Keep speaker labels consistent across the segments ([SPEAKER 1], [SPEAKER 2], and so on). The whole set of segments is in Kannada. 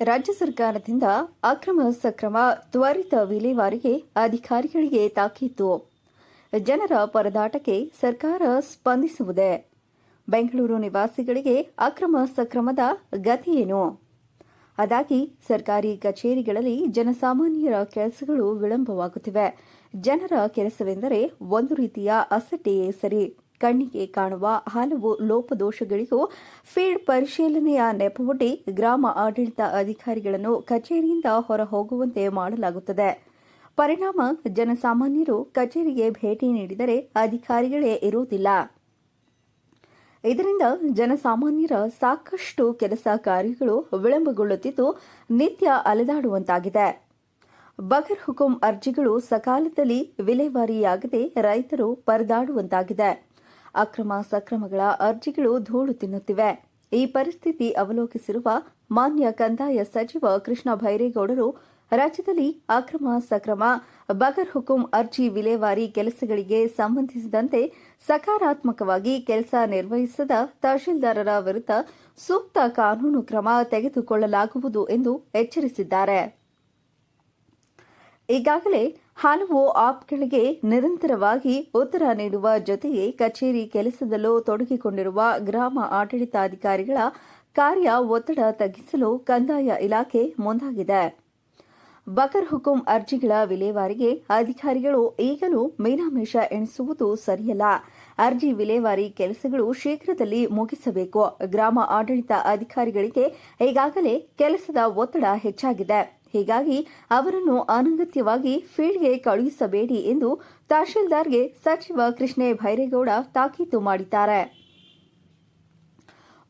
[SPEAKER 1] ರಾಜ್ಯ ಸರ್ಕಾರದಿಂದ ಅಕ್ರಮ ಸಕ್ರಮ ತ್ವರಿತ ವಿಲೇವಾರಿಗೆ ಅಧಿಕಾರಿಗಳಿಗೆ ತಾಕೀತು. ಜನರ ಪರದಾಟಕ್ಕೆ ಸರ್ಕಾರ ಸ್ಪಂದಿಸುವುದೇ. ಬೆಂಗಳೂರು ನಿವಾಸಿಗಳಿಗೆ ಅಕ್ರಮ ಸಕ್ರಮದ ಗತಿಯೇನು? ಅದಾಗಿ ಸರ್ಕಾರಿ ಕಚೇರಿಗಳಲ್ಲಿ ಜನಸಾಮಾನ್ಯರ ಕೆಲಸಗಳು ವಿಳಂಬವಾಗುತ್ತಿವೆ. ಜನರ ಕೆಲಸವೆಂದರೆ ಒಂದು ರೀತಿಯ ಅಸಡ್ಡೆಯೇ ಸರಿ. ಕಣ್ಣಿಗೆ ಕಾಣುವ ಹಲವು ಲೋಪದೋಷಗಳಿಗೂ ಫೀಲ್ಡ್ ಪರಿಶೀಲನೆಯ ನೆಪವೊಡ್ಡಿ ಗ್ರಾಮ ಆಡಳಿತ ಅಧಿಕಾರಿಗಳನ್ನು ಕಚೇರಿಯಿಂದ ಹೊರ ಹೋಗುವಂತೆ ಮಾಡಲಾಗುತ್ತದೆ. ಪರಿಣಾಮ, ಜನಸಾಮಾನ್ಯರು ಕಚೇರಿಗೆ ಭೇಟಿ ನೀಡಿದರೆ ಅಧಿಕಾರಿಗಳೇ ಇರುವುದಿಲ್ಲ. ಇದರಿಂದ ಜನಸಾಮಾನ್ಯರ ಸಾಕಷ್ಟು ಕೆಲಸ ಕಾರ್ಯಗಳು ವಿಳಂಬಗೊಳ್ಳುತ್ತಿದ್ದು ನಿತ್ಯ ಅಲೆದಾಡುವಂತಾಗಿದೆ. ಬಗರ್ ಹುಕುಂ ಅರ್ಜಿಗಳು ಸಕಾಲದಲ್ಲಿ ವಿಲೇವಾರಿಯಾಗದೆ ರೈತರು ಪರದಾಡುವಂತಾಗಿದೆ. ಅಕ್ರಮ ಸಕ್ರಮಗಳ ಅರ್ಜಿಗಳು ಧೂಳು ತಿನ್ನುತ್ತಿವೆ. ಈ ಪರಿಸ್ಥಿತಿ ಅವಲೋಕಿಸಿರುವ ಮಾನ್ಯ ಕಂದಾಯ ಸಚಿವ ಕೃಷ್ಣ ಭೈರೇಗೌಡರು, ರಾಜ್ಯದಲ್ಲಿ ಅಕ್ರಮ ಸಕ್ರಮ, ಬಗರ್ ಹುಕುಂ ಅರ್ಜಿ ವಿಲೇವಾರಿ ಕೆಲಸಗಳಿಗೆ ಸಂಬಂಧಿಸಿದಂತೆ ಸಕಾರಾತ್ಮಕವಾಗಿ ಕೆಲಸ ನಿರ್ವಹಿಸದ ತಹಶೀಲ್ದಾರರ ವಿರುದ್ಧ ಸೂಕ್ತ ಕಾನೂನು ಕ್ರಮ ತೆಗೆದುಕೊಳ್ಳಲಾಗುವುದು ಎಂದು ಎಚ್ಚರಿಸಿದ್ದಾರೆ. ಈಗಾಗಲೇ ಹಲವು ಆಪ್ಗಳಿಗೆ ನಿರಂತರವಾಗಿ ಉತ್ತರ ನೀಡುವ ಜೊತೆಗೆ ಕಚೇರಿ ಕೆಲಸದಲ್ಲೂ ತೊಡಗಿಕೊಂಡಿರುವ ಗ್ರಾಮ ಆಡಳಿತಾಧಿಕಾರಿಗಳ ಕಾರ್ಯ ಒತ್ತಡ ತಗ್ಗಿಸಲು ಕಂದಾಯ ಇಲಾಖೆ ಮುಂದಾಗಿದೆ. ಬಕರ್ ಹುಕುಂ ಅರ್ಜಿಗಳ ವಿಲೇವಾರಿಗೆ ಅಧಿಕಾರಿಗಳು ಈಗಲೂ ಮೀನಾಮೇಷ ಎಣಿಸುವುದು ಸರಿಯಲ್ಲ. ಅರ್ಜಿ ವಿಲೇವಾರಿ ಕೆಲಸಗಳು ಶೀಘ್ರದಲ್ಲಿ ಮುಗಿಸಬೇಕು. ಗ್ರಾಮ ಆಡಳಿತ ಅಧಿಕಾರಿಗಳಿಗೆ ಈಗಾಗಲೇ ಕೆಲಸದ ಒತ್ತಡ ಹೆಚ್ಚಾಗಿದೆ. ಹೀಗಾಗಿ ಅವರನ್ನು ಅನಗತ್ಯವಾಗಿ ಫೀಲ್ಡ್ಗೆ ಕಳುಹಿಸಬೇಡಿ ಎಂದು ತಹಶೀಲ್ದಾರ್ಗೆ ಸಚಿವ ಕೃಷ್ಣೇ ಭೈರೇಗೌಡ ತಾಕೀತು ಮಾಡಿದ್ದಾರೆ.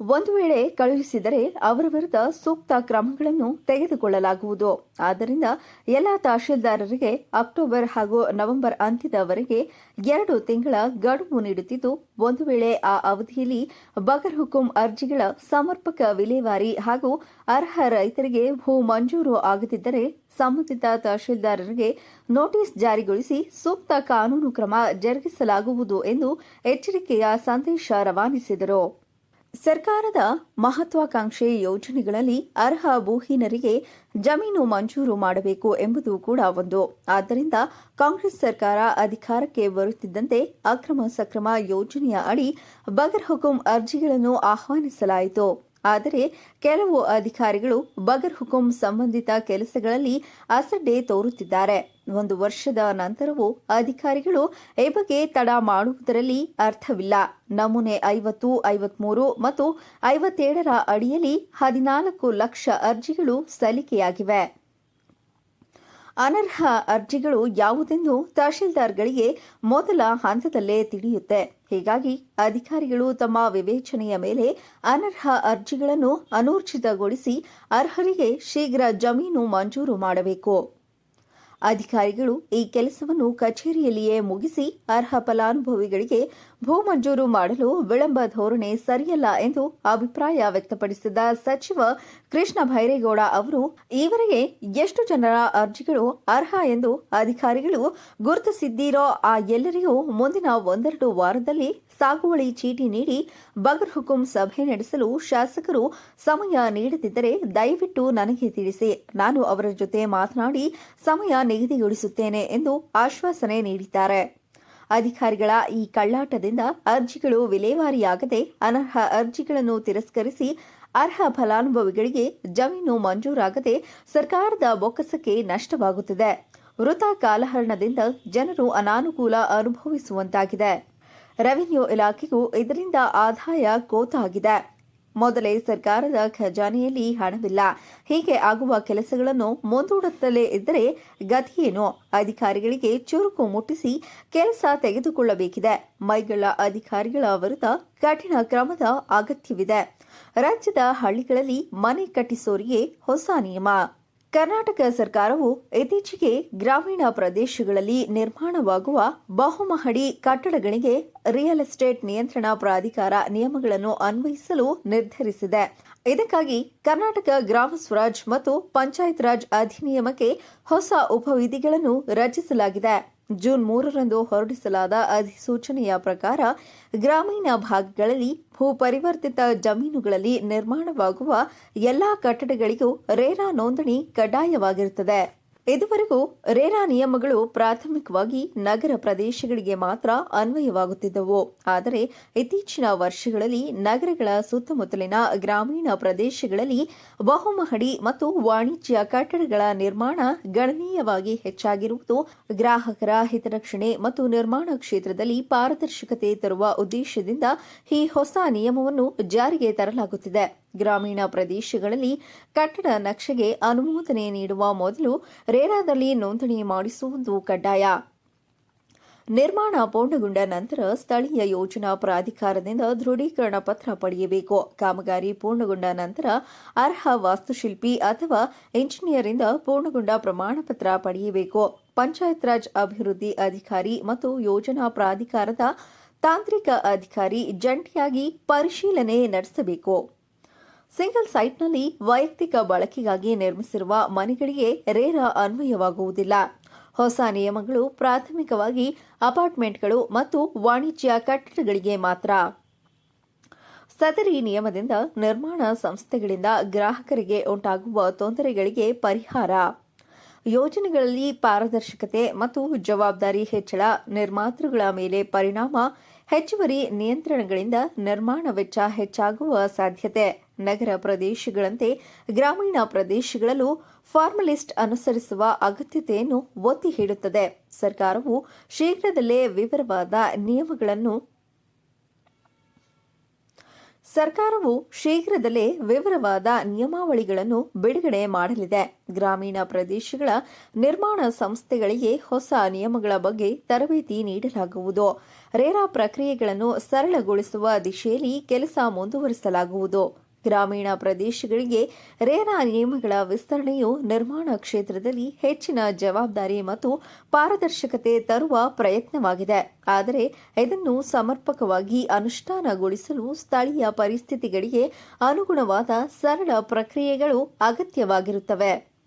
[SPEAKER 1] ಒಂದು ವೇಳೆ ಕಳುಹಿಸಿದರೆ ಅವರ ವಿರುದ್ಧ ಸೂಕ್ತ ಕ್ರಮಗಳನ್ನು ತೆಗೆದುಕೊಳ್ಳಲಾಗುವುದು. ಆದ್ದರಿಂದ ಎಲ್ಲ ತಹಶೀಲ್ದಾರರಿಗೆ ಅಕ್ಟೋಬರ್ ಹಾಗೂ ನವೆಂಬರ್ ಅಂತ್ಯದವರೆಗೆ ಎರಡು ತಿಂಗಳ ಗಡುವು ನೀಡುತ್ತಿದ್ದು, ಒಂದು ವೇಳೆ ಆ ಅವಧಿಯಲ್ಲಿ ಬಗರ್ ಹುಕುಂ ಅರ್ಜಿಗಳ ಸಮರ್ಪಕ ವಿಲೇವಾರಿ ಹಾಗೂ ಅರ್ಹ ರೈತರಿಗೆ ಭೂ ಮಂಜೂರು ಆಗದಿದ್ದರೆ ಸಂಬಂಧಿತ ತಹಶೀಲ್ದಾರರಿಗೆ ನೋಟಿಸ್ ಜಾರಿಗೊಳಿಸಿ ಸೂಕ್ತ ಕಾನೂನು ಕ್ರಮ ಜರುಗಿಸಲಾಗುವುದು ಎಂದು ಎಚ್ಚರಿಕೆಯ ಸಂದೇಶ ರವಾನಿಸಿದರು. ಸರ್ಕಾರದ ಮಹತ್ವಾಕಾಂಕ್ಷೆ ಯೋಜನೆಗಳಲ್ಲಿ ಅರ್ಹ ಭೂಹೀನರಿಗೆ ಜಮೀನು ಮಂಜೂರು ಮಾಡಬೇಕು ಎಂಬುದು ಕೂಡ ಒಂದು. ಆದ್ದರಿಂದ ಕಾಂಗ್ರೆಸ್ ಸರ್ಕಾರ ಅಧಿಕಾರಕ್ಕೆ ಬರುತ್ತಿದ್ದಂತೆ ಅಕ್ರಮ ಸಕ್ರಮ ಯೋಜನೆಯ ಅಡಿ ಬಗರ್ ಹುಕುಂ ಅರ್ಜಿಗಳನ್ನು ಆಹ್ವಾನಿಸಲಾಯಿತು. ಆದರೆ ಕೆಲವು ಅಧಿಕಾರಿಗಳು ಬಗರ್ ಹುಕುಂ ಸಂಬಂಧಿತ ಕೆಲಸಗಳಲ್ಲಿ ಅಸಡ್ಡೆ ತೋರುತ್ತಿದ್ದಾರೆ. ಒಂದು ವರ್ಷದ ನಂತರವೂ ಅಧಿಕಾರಿಗಳು ಈ ಬಗ್ಗೆ ತಡ ಮಾಡುವುದರಲ್ಲಿ ಅರ್ಥವಿಲ್ಲ. ನಮೂನೆ ಐವತ್ತು, ಐವತ್ಮೂರು ಮತ್ತು ಐವತ್ತೇಳರ ಅಡಿಯಲ್ಲಿ ಹದಿನಾಲ್ಕು ಲಕ್ಷ ಅರ್ಜಿಗಳು ಸಲ್ಲಿಕೆಯಾಗಿವೆ. ಅನರ್ಹ ಅರ್ಜಿಗಳು ಯಾವುದೆಂದು ತಹಶೀಲ್ದಾರ್ಗಳಿಗೆ ಮೊದಲ ಹಂತದಲ್ಲೇ ತಿಳಿಯುತ್ತೆ. ಹೀಗಾಗಿ ಅಧಿಕಾರಿಗಳು ತಮ್ಮ ವಿವೇಚನೆಯ ಮೇಲೆ ಅನರ್ಹ ಅರ್ಜಿಗಳನ್ನು ಅನೂರ್ಜಿತಗೊಳಿಸಿ ಅರ್ಹರಿಗೆ ಶೀಘ್ರ ಜಮೀನು ಮಂಜೂರು ಮಾಡಬೇಕು. ಅಧಿಕಾರಿಗಳು ಈ ಕೆಲಸವನ್ನು ಕಚೇರಿಯಲ್ಲಿಯೇ ಮುಗಿಸಿ ಅರ್ಹ ಫಲಾನುಭವಿಗಳಿಗೆ ಭೂ ಮಂಜೂರು ಮಾಡಲು ವಿಳಂಬ ಧೋರಣೆ ಸರಿಯಲ್ಲ ಎಂದು ಅಭಿಪ್ರಾಯ ವ್ಯಕ್ತಪಡಿಸಿದ ಸಚಿವ ಕೃಷ್ಣ ಭೈರೇಗೌಡ ಅವರು, ಈವರೆಗೆ ಎಷ್ಟು ಜನರ ಅರ್ಜಿಗಳು ಅರ್ಹ ಎಂದು ಅಧಿಕಾರಿಗಳು ಗುರುತಿಸಿದ್ದೀರೋ ಆ ಎಲ್ಲರಿಗೂ ಮುಂದಿನ ಒಂದೆರಡು ವಾರದಲ್ಲಿ ಸಾಗುವಳಿ ಚೀಟಿ ನೀಡಿ ಬಗರ್ ಹುಕುಂ ಸಭೆ ನಡೆಸಲು ಶಾಸಕರು ಸಮಯ ನೀಡದಿದ್ದರೆ ದಯವಿಟ್ಟು ನನಗೆ ತಿಳಿಸಿ. ನಾನು ಅವರ ಜೊತೆ ಮಾತನಾಡಿ ಸಮಯ ನಿಗದಿಗೊಳಿಸುತ್ತೇನೆ ಎಂದು ಆಶ್ವಾಸನೆ ನೀಡಿದ್ದಾರೆ. ಅಧಿಕಾರಿಗಳ ಈ ಕಳ್ಳಾಟದಿಂದ ಅರ್ಜಿಗಳು ವಿಲೇವಾರಿಯಾಗದೆ ಅನರ್ಹ ಅರ್ಜಿಗಳನ್ನು ತಿರಸ್ಕರಿಸಿ ಅರ್ಹ ಫಲಾನುಭವಿಗಳಿಗೆ ಜಮೀನು ಮಂಜೂರಾಗದೆ ಸರ್ಕಾರದ ಬೊಕ್ಕಸಕ್ಕೆ ನಷ್ಟವಾಗುತ್ತಿದೆ. ವೃತ ಕಾಲಹರಣದಿಂದ ಜನರು ಅನಾನುಕೂಲ ಅನುಭವಿಸುವಂತಾಗಿದೆ. ರೆವಿನ್ಯೂ ಇಲಾಖೆಗೂ ಇದರಿಂದ ಆದಾಯ ಕೋತಾಗಿದೆ ಮೊದಲೇ ಸರ್ಕಾರದ ಖಜಾನೆಯಲ್ಲಿ ಹಣವಿಲ್ಲ. ಹೀಗೆ ಆಗುವ ಕೆಲಸಗಳನ್ನು ಮುಂದೂಡುತ್ತಲೇ ಇದ್ದರೆ ಗತಿಯೇನು? ಅಧಿಕಾರಿಗಳಿಗೆ ಚುರುಕು ಮುಟ್ಟಿಸಿ ಕೆಲಸ ತೆಗೆದುಕೊಳ್ಳಬೇಕಿದೆ. ಮೈಗಳ ಅಧಿಕಾರಿಗಳ ವಿರುದ್ಧ ಕಠಿಣ ಕ್ರಮದ ಅಗತ್ಯವಿದೆ. ರಾಜ್ಯದ ಹಳ್ಳಿಗಳಲ್ಲಿ ಮನೆ ಕಟ್ಟಿಸೋರಿಗೆ ಹೊಸ ನಿಯಮ. ಕರ್ನಾಟಕ ಸರ್ಕಾರವು ಇತ್ತೀಚೆಗೆ ಗ್ರಾಮೀಣ ಪ್ರದೇಶಗಳಲ್ಲಿ ನಿರ್ಮಾಣವಾಗುವ ಬಹುಮಹಡಿ ಕಟ್ಟಡಗಳಿಗೆ ರಿಯಲ್ ಎಸ್ಟೇಟ್ ನಿಯಂತ್ರಣ ಪ್ರಾಧಿಕಾರ ನಿಯಮಗಳನ್ನು ಅನ್ವಯಿಸಲು ನಿರ್ಧರಿಸಿದೆ. ಇದಕ್ಕಾಗಿ ಕರ್ನಾಟಕ ಗ್ರಾಮ ಸ್ವರಾಜ್ ಮತ್ತು ಪಂಚಾಯತ್ ರಾಜ್ ಅಧಿನಿಯಮಕ್ಕೆ ಹೊಸ ಉಪವಿಧಿಗಳನ್ನು ರಚಿಸಲಾಗಿದೆ. ಜೂನ್ ಮೂರರಂದು ಹೊರಡಿಸಲಾದ ಅಧಿಸೂಚನೆಯ ಪ್ರಕಾರ ಗ್ರಾಮೀಣ ಭಾಗಗಳಲ್ಲಿ ಭೂ ಪರಿವರ್ತಿತ ಜಮೀನುಗಳಲ್ಲಿ ನಿರ್ಮಾಣವಾಗುವ ಎಲ್ಲಾ ಕಟ್ಟಡಗಳಿಗೂ ರೇರಾ ನೋಂದಣಿ ಕಡ್ಡಾಯವಾಗಿರುತ್ತದೆ. ಇದುವರೆಗೂ ರೇರಾ ನಿಯಮಗಳು ಪ್ರಾಥಮಿಕವಾಗಿ ನಗರ ಪ್ರದೇಶಗಳಿಗೆ ಮಾತ್ರ ಅನ್ವಯವಾಗುತ್ತಿದ್ದವು. ಆದರೆ ಇತ್ತೀಚಿನ ವರ್ಷಗಳಲ್ಲಿ ನಗರಗಳ ಸುತ್ತಮುತ್ತಲಿನ ಗ್ರಾಮೀಣ ಪ್ರದೇಶಗಳಲ್ಲಿ ಬಹುಮಹಡಿ ಮತ್ತು ವಾಣಿಜ್ಯ ಕಟ್ಟಡಗಳ ನಿರ್ಮಾಣ ಗಣನೀಯವಾಗಿ ಹೆಚ್ಚಾಗಿರುವುದು ಗ್ರಾಹಕರ ಹಿತರಕ್ಷಣೆ ಮತ್ತು ನಿರ್ಮಾಣ ಕ್ಷೇತ್ರದಲ್ಲಿ ಪಾರದರ್ಶಕತೆ ತರುವ ಉದ್ದೇಶದಿಂದ ಈ ಹೊಸ ನಿಯಮವನ್ನು ಜಾರಿಗೆ ತರಲಾಗುತ್ತಿದೆ. ಗ್ರಾಮೀಣ ಪ್ರದೇಶಗಳಲ್ಲಿ ಕಟ್ಟಡ ನಕ್ಷೆಗೆ ಅನುಮೋದನೆ ನೀಡುವ ಮೊದಲು ರೇರಾದಲ್ಲಿ ನೋಂದಣಿ ಮಾಡಿಸುವುದು ಕಡ್ಡಾಯ. ನಿರ್ಮಾಣ ಪೂರ್ಣಗೊಂಡ ನಂತರ ಸ್ಥಳೀಯ ಯೋಜನಾ ಪ್ರಾಧಿಕಾರದಿಂದ ದೃಢೀಕರಣ ಪತ್ರ ಪಡೆಯಬೇಕು. ಕಾಮಗಾರಿ ಪೂರ್ಣಗೊಂಡ ನಂತರ ಅರ್ಹ ವಾಸ್ತುಶಿಲ್ಪಿ ಅಥವಾ ಇಂಜಿನಿಯರಿಂದ ಪೂರ್ಣಗೊಂಡ ಪ್ರಮಾಣಪತ್ರ ಪಡೆಯಬೇಕು. ಪಂಚಾಯತ್ ರಾಜ್ ಅಭಿವೃದ್ಧಿ ಅಧಿಕಾರಿ ಮತ್ತು ಯೋಜನಾ ಪ್ರಾಧಿಕಾರದ ತಾಂತ್ರಿಕ ಅಧಿಕಾರಿ ಜಂಟಿಯಾಗಿ ಪರಿಶೀಲನೆ ನಡೆಸಬೇಕು. ಸಿಂಗಲ್ ಸೈಟ್ನಲ್ಲಿ ವೈಯಕ್ತಿಕ ಬಳಕೆಗಾಗಿ ನಿರ್ಮಿಸಿರುವ ಮನೆಗಳಿಗೆ ರೇರಾ ಅನ್ವಯವಾಗುವುದಿಲ್ಲ. ಹೊಸ ನಿಯಮಗಳು ಪ್ರಾಥಮಿಕವಾಗಿ ಅಪಾರ್ಟ್ಮೆಂಟ್ಗಳು ಮತ್ತು ವಾಣಿಜ್ಯ ಕಟ್ಟಡಗಳಿಗೆ ಮಾತ್ರ. ಸದರಿ ನಿಯಮದಿಂದ ನಿರ್ಮಾಣ ಸಂಸ್ಥೆಗಳಿಂದ ಗ್ರಾಹಕರಿಗೆ ಉಂಟಾಗುವ ತೊಂದರೆಗಳಿಗೆ ಪರಿಹಾರ. ಯೋಜನೆಗಳಲ್ಲಿ ಪಾರದರ್ಶಕತೆ ಮತ್ತು ಜವಾಬ್ದಾರಿ ಹೆಚ್ಚಳ, ನಿರ್ಮಾತೃಗಳ ಮೇಲೆ ಪರಿಣಾಮ, ಹೆಚ್ಚುವರಿ ನಿಯಂತ್ರಣಗಳಿಂದ ನಿರ್ಮಾಣ ವೆಚ್ಚ ಹೆಚ್ಚಾಗುವ ಸಾಧ್ಯತೆ. ನಗರ ಪ್ರದೇಶಗಳಂತೆ ಗ್ರಾಮೀಣ ಪ್ರದೇಶಗಳಲ್ಲೂ ಫಾರ್ಮಲಿಸ್ಟ್ ಅನುಸರಿಸುವ ಅಗತ್ಯತೆಯನ್ನು ಒತ್ತಿ ಹೇಳುತ್ತದೆ. ಸರ್ಕಾರವು ಶೀಘ್ರದಲ್ಲೇ ವಿವರವಾದ ನಿಯಮಗಳನ್ನು ಸರ್ಕಾರವು ಶೀಘ್ರದಲ್ಲೇ ವಿವರವಾದ ನಿಯಮಾವಳಿಗಳನ್ನು ಬಿಡುಗಡೆ ಮಾಡಲಿದೆ. ಗ್ರಾಮೀಣ ಪ್ರದೇಶಗಳ ನಿರ್ಮಾಣ ಸಂಸ್ಥೆಗಳಿಗೆ ಹೊಸ ನಿಯಮಗಳ ಬಗ್ಗೆ ತರಬೇತಿ ನೀಡಲಾಗುವುದು. ರೇರಾ ಪ್ರಕ್ರಿಯೆಗಳನ್ನು ಸರಳಗೊಳಿಸುವ ದಿಶೆಯಲ್ಲಿ ಕೆಲಸ ಮುಂದುವರಿಸಲಾಗುವುದು. ಗ್ರಾಮೀಣ ಪ್ರದೇಶಗಳಿಗೆ ರೇರಾ ನಿಯಮಗಳ ವಿಸ್ತರಣೆಯು ನಿರ್ಮಾಣ ಕ್ಷೇತ್ರದಲ್ಲಿ ಹೆಚ್ಚಿನ ಜವಾಬ್ದಾರಿ ಮತ್ತು ಪಾರದರ್ಶಕತೆ ತರುವ ಪ್ರಯತ್ನವಾಗಿದೆ. ಆದರೆ ಇದನ್ನು ಸಮರ್ಪಕವಾಗಿ ಅನುಷ್ಠಾನಗೊಳಿಸಲು ಸ್ಥಳೀಯ ಪರಿಸ್ಥಿತಿಗಳಿಗೆ ಅನುಗುಣವಾದ ಸರಳ ಪ್ರಕ್ರಿಯೆಗಳು ಅಗತ್ಯವಾಗಿರುತ್ತವೆ.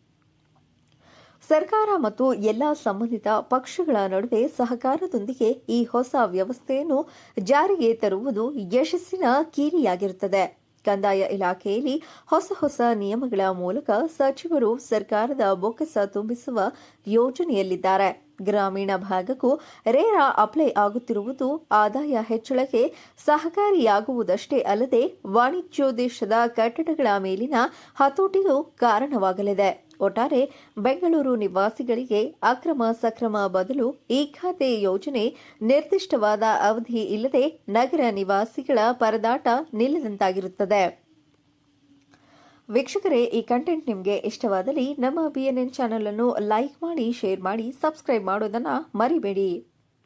[SPEAKER 1] ಸರ್ಕಾರ ಮತ್ತು ಎಲ್ಲ ಸಂಬಂಧಿತ ಪಕ್ಷಗಳ ನಡುವೆ ಸಹಕಾರದೊಂದಿಗೆ ಈ ಹೊಸ ವ್ಯವಸ್ಥೆಯನ್ನು ಜಾರಿಗೆ ತರುವುದು ಯಶಸ್ಸಿನ ಕೀಲಿಯಾಗಿರುತ್ತದೆ. ಕಂದಾಯ ಇಲಾಖೆಯಲ್ಲಿ ಹೊಸ ಹೊಸ ನಿಯಮಗಳ ಮೂಲಕ ಸಚಿವರು ಸರ್ಕಾರದ ಬೊಕ್ಕಸ ತುಂಬಿಸುವ ಯೋಜನೆಯಲ್ಲಿದ್ದಾರೆ. ಗ್ರಾಮೀಣ ಭಾಗಕ್ಕೂ ರೇರಾ ಅಪ್ಲೈ ಆಗುತ್ತಿರುವುದು ಆದಾಯ ಹೆಚ್ಚಳಕ್ಕೆ ಸಹಕಾರಿಯಾಗುವುದಷ್ಟೇ ಅಲ್ಲದೆ ವಾಣಿಜ್ಯೋದ್ದೇಶದ ಕಟ್ಟಡಗಳ ಮೇಲಿನ ಹತೋಟಿಗೂ ಕಾರಣವಾಗಲಿದೆ. ಒಟ್ಟಾರೆ ಬೆಂಗಳೂರು ನಿವಾಸಿಗಳಿಗೆ ಅಕ್ರಮ ಸಕ್ರಮ ಬದಲು ಈ ಖಾತೆ ಯೋಜನೆ ನಿರ್ದಿಷ್ಟವಾದ ಅವಧಿ ಇಲ್ಲದೆ ನಗರ ನಿವಾಸಿಗಳ ಪರದಾಟ ನಿಲ್ಲದಂತಾಗಿರುತ್ತದೆ. ವೀಕ್ಷಕರೇ, ಈ ಕಂಟೆಂಟ್ ನಿಮಗೆ ಇಷ್ಟವಾದಲ್ಲಿ ನಮ್ಮ ಬಿಎನ್ಎನ್ ಚಾನೆಲ್ ಅನ್ನು ಲೈಕ್ ಮಾಡಿ ಶೇರ್ ಮಾಡಿ ಸಬ್ಸ್ಕ್ರೈಬ್ ಮಾಡೋದನ್ನು ಮರಿಬೇಡಿ.